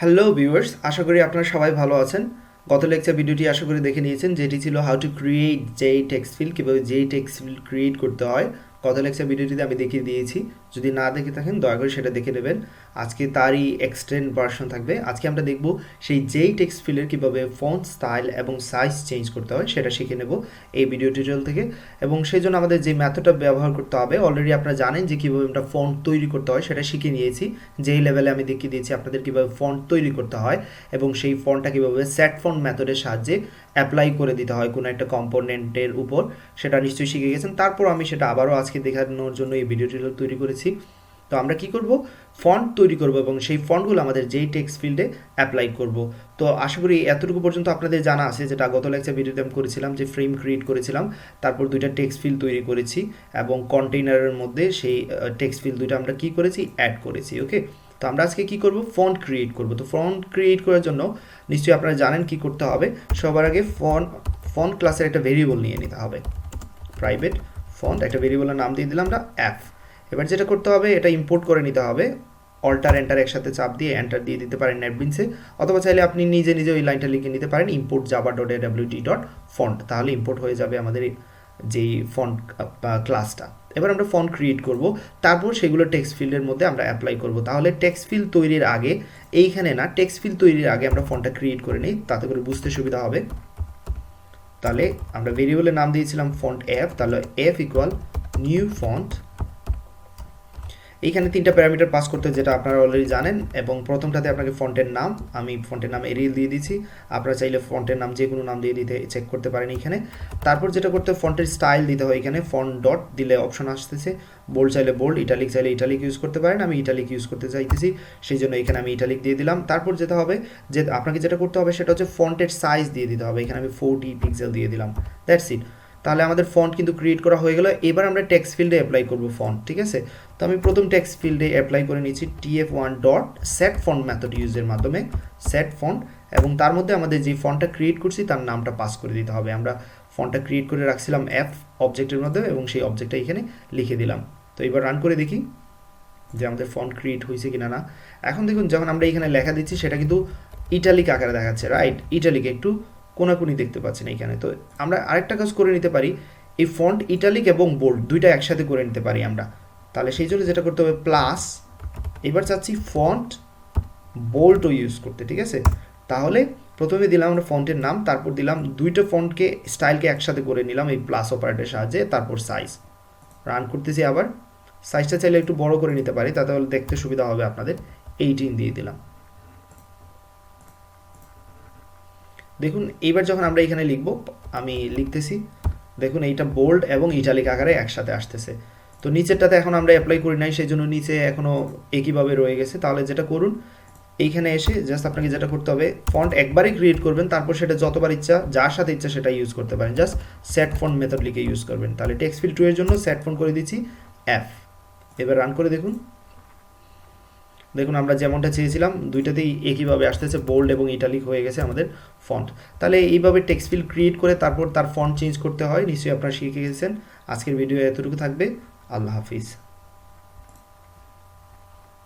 Hello viewers আশা করি আপনারা সবাই ভালো আছেন। গত লেকচার ভিডিওটি আশা করি দেখে নিয়েছেন, যেটি ছিল হাউ টু ক্রিয়েট যেই টেক্সট ফিল কীভাবে যেই টেক্সট ফিল ক্রিয়েট করতে হয়। গত লেকচার ভিডিওটিতে আমি দেখিয়ে দিয়েছি যদি না দেখে থাকেন, দয়া করে সেটা দেখে নেবেন। আজকে তারই এক্সটেন্ড ভার্সন থাকবে। আজকে আমরা দেখব সেই যেই টেক্সট ফিলের কীভাবে ফন্ট স্টাইল এবং সাইজ চেঞ্জ করতে হয়, সেটা শিখে নেব এই ভিডিও টিউটোরিয়াল থেকে। এবং সেই জন্য আমাদের যে ম্যাথডটা ব্যবহার করতে হবে অলরেডি আপনারা জানেন যে কীভাবে আমরা ফন্ট তৈরি করতে হয়, সেটা শিখে নিয়েছি। যেই লেভেলে আমি দেখিয়ে দিয়েছি আপনাদের কীভাবে ফন্ট তৈরি করতে হয় এবং সেই ফন্টটা কীভাবে সেট ফন্ট মেথডের সাহায্যে অ্যাপ্লাই করে দিতে হয় কোনো একটা কম্পোনেন্টের উপর, সেটা নিশ্চয়ই শিখে গেছেন। তারপর আমি সেটা আবারও আজকে দেখানোর জন্য এই ভিডিও টিউটোরিয়াল তৈরি করেছি। তো আমরা কি করব? ফন্ট তৈরি করব এবং সেই ফন্টগুলো আমাদের যেই টেক্সট ফিল্ডে অ্যাপ্লাই করব। তো আশা করি এতটুকু পর্যন্ত আপনাদের জানা আছে যেটা গত লেকচার ভিডিওতে আমি করেছিলাম, যে ফ্রেম ক্রিয়েট করেছিলাম। তারপর দুইটা টেক্সট ফিল তৈরি করেছি এবং কন্টেইনারের মধ্যে সেই টেক্সট ফিল দুইটা আমরা কি করেছি? অ্যাড করেছি ওকে তো আমরা আজকে কি করব? ফন্ট ক্রিয়েট করব। তো ফন্ট ক্রিয়েট করার জন্য নিশ্চয়ই আপনারা জানেন কি করতে হবে। সবার আগে ফন্ট ফন্ট ক্লাসের একটা ভেরিয়েবল নিয়ে নিতে হবে। প্রাইভেট ফন্ট একটা ভেরিয়েবলের নাম দিয়ে দিলাম আমরা অ্যাপ এবার যেটা করতে হবে, এটা ইম্পোর্ট করে নিতে হবে। অল্টার এন্টার একসাথে চাপ দিয়ে এন্টার দিয়ে দিতে পারেন নেটবিনসে অথবা চাইলে আপনি নিজে নিজে ওই লাইনটা লিখে নিতে পারেন import java dot AWT dot font তাহলে ইম্পোর্ট হয়ে যাবে আমাদের যেই ফন্ট ক্লাসটা এবার আমরা ফন্ট ক্রিয়েট করব। তারপর সেগুলো টেক্সট ফিল্ডের মধ্যে আমরা অ্যাপ্লাই করব। তাহলে টেক্সট ফিল্ড তৈরির আগে, এইখানে না টেক্সট ফিল্ড তৈরির আগে আমরা ফন্টটা ক্রিয়েট করে নিই, তাতে করে বুঝতে সুবিধা হবে। তাহলে আমরা ভেরিয়েবলের নাম দিয়েছিলাম ফন্ট এফ তাহলে এফ ইকুয়াল নিউ ফন্ট এইখানে তিনটা প্যারামিটার পাস করতে যেটা আপনারা অলরেডি জানেন, এবং প্রথমটাতে আপনাকে ফন্টের নাম, আমি ফন্টের নাম এরিয়াল দিয়ে দিচ্ছি। আপনারা চাইলে ফন্টের নাম যে কোনো নাম দিয়ে দিতে চেক করতে পারেন এখানে। তারপর যেটা করতে ফন্টের স্টাইল দিতে হয় এখানে ফন্ট ডট দিলে অপশন আসতেছে। বোল্ড চাইলে বোল্ড ইটালিক চাইলে ইটালিক ইউজ করতে পারেন। আমি ইটালিক ইউজ করতে চাইতেছি সেই জন্য এখানে আমি ইটালিক দিয়ে দিলাম। তারপর যেটা হবে, যে আপনাকে যেটা করতে হবে, সেটা হচ্ছে ফন্টের সাইজ দিয়ে দিতে হবে। এখানে আমি ফোরটি পিক্সেল দিয়ে দিলাম। দ্যাটস ইট তাহলে আমাদের ফন্ট কিন্তু ক্রিয়েট করা হয়ে গেল। এবার আমরা টেক্সট ফিল্ডে অ্যাপ্লাই করব ফন্ট ঠিক আছে? তো আমি প্রথম টেক্সট ফিল্ডে অ্যাপ্লাই করে নিচ্ছি TF one dot set font method ইউজের মাধ্যমে সেট ফন্ট এবং তার মধ্যে আমাদের যে ফন্টটা ক্রিয়েট করছি, তার নামটা পাস করে দিতে হবে। আমরা ফন্টটা ক্রিয়েট করে রাখছিলাম এফ অবজেক্টের মধ্যে, এবং সেই অবজেক্টটা এখানে লিখে দিলাম। তো এবার রান করে দেখি যে আমাদের ফন্ট ক্রিয়েট হয়েছে কিনা না। এখন দেখুন, যখন আমরা এখানে লেখা দিচ্ছি, সেটা কিন্তু ইটালিক আকারে দেখাচ্ছে রাইট ইটালিক একটু কোনাকুনি দেখতে পাচ্ছেন এখানে তো আমরা আরেকটা কাজ করে নিতে পারি, এই ফন্ট ইটালিক এবং বোল্ড দুইটা একসাথে করে নিতে পারি আমরা। তাহলে সেই জন্য যেটা করতে হবে প্লাস এবার চাচ্ছি ফন্ট বোল্টও ইউজ করতে, ঠিক আছে? তাহলে প্রথমে দিলাম আমরা ফন্টের নাম, তারপর দিলাম দুইটা ফন্টকে স্টাইলকে একসাথে করে নিলাম এই প্লাস অপারেটের সাহায্যে, তারপর সাইজ রান করতেছি আবার। সাইজটা চাইলে একটু বড় করে নিতে পারি, তাতে দেখতে সুবিধা হবে আপনাদের। এইটিন দিয়ে দিলাম। দেখুন, এইবার যখন আমরা এখানে লিখব, আমি লিখতেছি, দেখুন, এইটা বোল্ড এবং ইটালিক আকারে একসাথে আসতেছে। তো নিচেরটাতে এখন আমরা অ্যাপ্লাই করি নাই, সেই জন্য নিচে এখনও একইভাবে রয়ে গেছে। তাহলে যেটা করুন, এইখানে এসে জাস্ট আপনাকে যেটা করতে হবে ফন্ট একবারই ক্রিয়েট করবেন, তারপর সেটা যতবার ইচ্ছা, যার সাথে ইচ্ছা সেটা ইউজ করতে পারেন। জাস্ট সেট ফন্ট মেথড লিখে ইউজ করবেন। তাহলে টেক্সট ফিল টু এর জন্য সেট ফন্ট করে দিচ্ছি এফ এবার রান করে দেখুন। দেখুন, আমরা যেমনটা চেয়েছিলাম, দুইটাতেই একইভাবে আসতেছে বোল্ড এবং ইটালিক হয়ে গেছে আমাদের ফন্ট তাহলে এইভাবে টেক্সট ফিল ক্রিয়েট করে তারপর তার ফন্ট চেঞ্জ করতে হয়, নিশ্চয়ই আপনারা শিখে গেছেন। আজকের ভিডিও এতটুকু থাকবে। আল্লাহ হাফিজ।